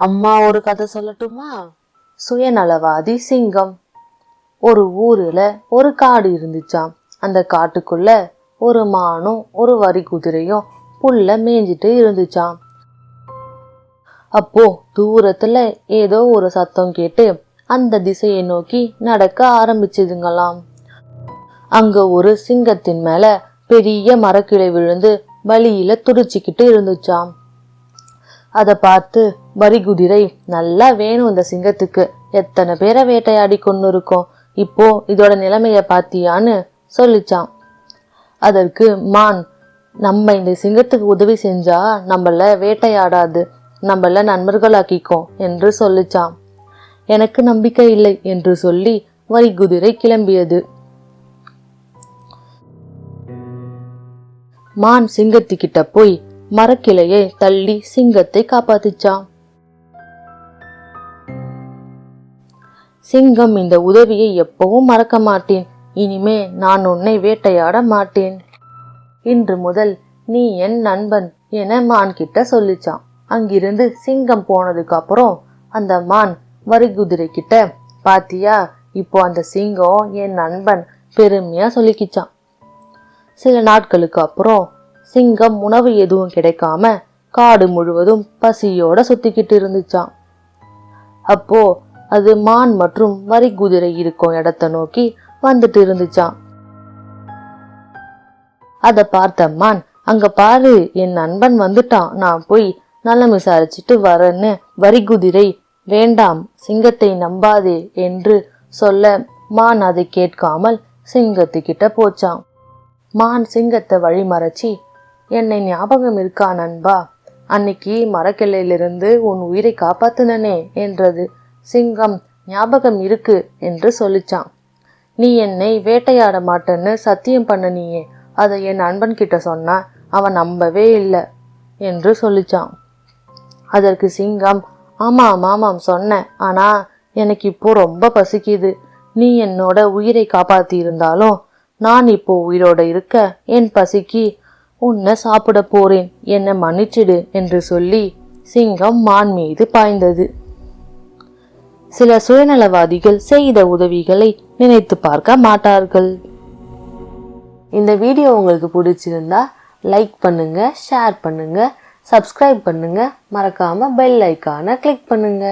அம்மா ஒரு கதை சொல்லட்டுமா? சுயநலவாதி சிங்கம் ஒரு ஊர்ல ஒரு காடு இருந்துச்சாம். அந்த காட்டுக்குள்ள ஒரு மானும் ஒரு வரி குதிரையும் புல்ல மேய்ஞ்சிட்டு இருந்துச்சாம். அப்போ தூரத்துல ஏதோ ஒரு சத்தம் கேட்டு அந்த திசையை நோக்கி நடக்க ஆரம்பிச்சதுங்களாம். அங்க ஒரு சிங்கத்தின் மேல பெரிய மரக்கிளை விழுந்து வழியில துடிச்சுக்கிட்டு இருந்துச்சாம். அதை பார்த்து வரி குதிரை நல்லா வேணும் இந்த சிங்கத்துக்கு. எத்தனை பேரை வேட்டையாடி கொண்டு இருக்கோம் இப்போ இதோட நிலைமைய பாத்தியான்னு சொல்லிச்சான். அதற்கு மான் நம்ம இந்த சிங்கத்துக்கு உதவி செஞ்சா நம்மள வேட்டையாடாது. நம்மள நண்பர்களாக்கிக்கும் என்று சொல்லிச்சான். எனக்கு நம்பிக்கை இல்லை என்று சொல்லி வரி குதிரை கிளம்பியது. மான் சிங்கத்துக்கிட்ட போய் மரக்கிளையை தள்ளி சிங்கத்தை காப்பாத்திச்சான். சிங்கம் இந்த உதவியை எப்பவும் மறக்க மாட்டேன். இனிமே நான் உன்னை வேட்டையாட மாட்டேன். இன்று முதல் நீ என் நண்பன் என மான் கிட்ட சொல்லிச்சான். அங்கிருந்து சிங்கம் போனதுக்கு அப்புறம் அந்த மான் வரிகுதிரை கிட்ட பாத்தியா இப்போ அந்த சிங்கம் என் நண்பன் பெருமையா சொல்லிக்கிச்சான். சில நாட்களுக்கு அப்புறம் சிங்கம் உணவு எதுவும் கிடைக்காம காடு முழுவதும் பசியோட சுத்திக்கிட்டு இருந்துச்சான். அப்போ அது மான் மற்றும் வரி குதிரை இருக்கும் இடத்த நோக்கி வந்துட்டு இருந்துச்சான் அத பார்த்த மான் அங்க பாரு என் நண்பன் வந்துட்டான். நான் போய் நலம் விசாரிச்சுட்டு வரேன்னு வரி குதிரை வேண்டாம் சிங்கத்தை நம்பாதே என்று சொல்ல மான் அதை கேட்காமல் சிங்கத்துக்கிட்ட போச்சான் மான் சிங்கத்தை வழிமறைச்சி என்னை ஞாபகம் இருக்கா நண்பா? அன்னைக்கு மரக்கிளையிலிருந்து உன் உயிரை காப்பாத்தினனே என்றது. சிங்கம் ஞாபகம் இருக்கு என்று சொல்லிச்சான். நீ என்னை வேட்டையாட மாட்டேன்னு சத்தியம் பண்ண நீயே. அதை என் அன்பன் கிட்ட சொன்னா அவன் நம்பவே இல்லை என்று சொல்லிச்சான். அதற்கு சிங்கம் ஆமாம் ஆமாம் சொன்னேன் ஆனா எனக்கு இப்போ ரொம்ப பசிக்குது. நீ என்னோட உயிரை காப்பாத்தி இருந்தாலும் நான் இப்போ உயிரோட இருக்க என் பசிக்கு உன்னை சாப்பிட போறேன். என்னை மன்னிச்சிடு என்று சொல்லி சிங்கம் மான் மீது பாய்ந்தது. சில சுயநலவாதிகள் செய்த உதவிகளை நினைத்து பார்க்க மாட்டார்கள். இந்த வீடியோ உங்களுக்கு பிடிச்சிருந்தா லைக் பண்ணுங்க ஷேர் பண்ணுங்க சப்ஸ்கிரைப் பண்ணுங்க. மறக்காம பெல் ஐக்கான கிளிக் பண்ணுங்க.